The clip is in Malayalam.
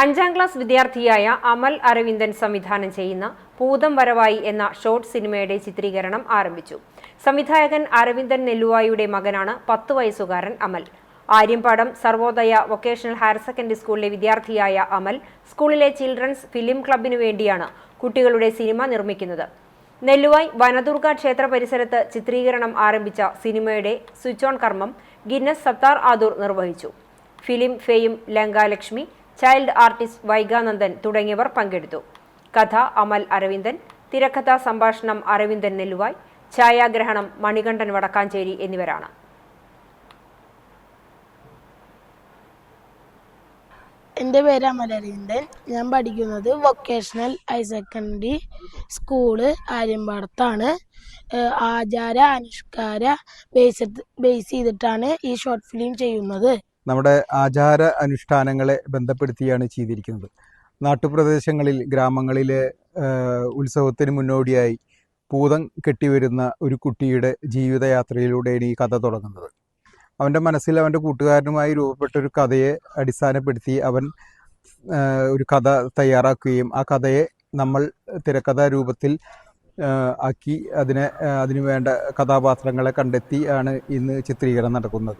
അഞ്ചാം ക്ലാസ് വിദ്യാർത്ഥിയായ അമൽ അരവിന്ദൻ സംവിധാനം ചെയ്യുന്ന പൂതം വരവായി എന്ന ഷോർട്ട് സിനിമയുടെ ചിത്രീകരണം ആരംഭിച്ചു. സംവിധായകൻ അരവിന്ദൻ നെല്ലുവായുടെ മകനാണ് പത്ത് വയസ്സുകാരൻ Amal. Aryampadam Sarvodaya vocational higher secondary സ്കൂളിലെ വിദ്യാർത്ഥിയായ അമൽ സ്കൂളിലെ ചിൽഡ്രൻസ് ഫിലിം ക്ലബിനു വേണ്ടിയാണ് കുട്ടികളുടെ സിനിമ നിർമ്മിക്കുന്നത്. നെല്ലുവായ് വനദുർഗ ക്ഷേത്ര പരിസരത്ത് ചിത്രീകരണം ആരംഭിച്ച സിനിമയുടെ സ്വിച്ച് ഓൺ കർമ്മം ഗിന്നസ് സത്താർ ആദൂർ നിർവഹിച്ചു. ഫിലിം ഫെയും ലങ്കാലക്ഷ്മി ചൈൽഡ് ആർട്ടിസ്റ്റ് വൈഗാനന്ദൻ തുടങ്ങിയവർ പങ്കെടുത്തു. കഥ അമൽ അരവിന്ദൻ തിരക്കഥാ സംഭാഷണം അരവിന്ദൻ നെല്ലുവായ് ഛായാഗ്രഹണം മണികണ്ഠൻ വടക്കാഞ്ചേരി എന്നിവരാണ്. എന്റെ പേര് അമൽ അരവിന്ദൻ. ഞാൻ പഠിക്കുന്നത് വൊക്കേഷണൽ ഹയർ സെക്കൻഡറി സ്കൂൾ ആര്യമ്പാടത്താണ്. ആചാര അനുഷ്കാര ബേസ് ബേസ് ചെയ്തിട്ടാണ് ഈ ഷോർട്ട് ഫിലിം ചെയ്യുന്നത്. നമ്മുടെ ആചാര അനുഷ്ഠാനങ്ങളെ ബന്ധപ്പെടുത്തിയാണ് ചെയ്തിരിക്കുന്നത്. നാട്ടുപ്രദേശങ്ങളിൽ ഗ്രാമങ്ങളിൽ ഉത്സവത്തിന് മുന്നോടിയായി പൂതം കെട്ടിവരുന്ന ഒരു കുട്ടിയുടെ ജീവിതയാത്രയിലൂടെയാണ് ഈ കഥ തുടങ്ങുന്നത്. അവന്റെ മനസ്സിൽ അവന്റെ കൂട്ടുകാരനുമായി രൂപപ്പെട്ട ഒരു കഥയെ അടിസ്ഥാനപ്പെടുത്തി അവൻ ഒരു കഥ തയ്യാറാക്കുകയും ആ കഥയെ നമ്മൾ തിരക്കഥാ രൂപത്തിൽ ആക്കി അതിനെ അതിനു വേണ്ട കഥാപാത്രങ്ങളെ കണ്ടെത്തി ആണ് ഇന്ന് ചിത്രീകരണം നടക്കുന്നത്.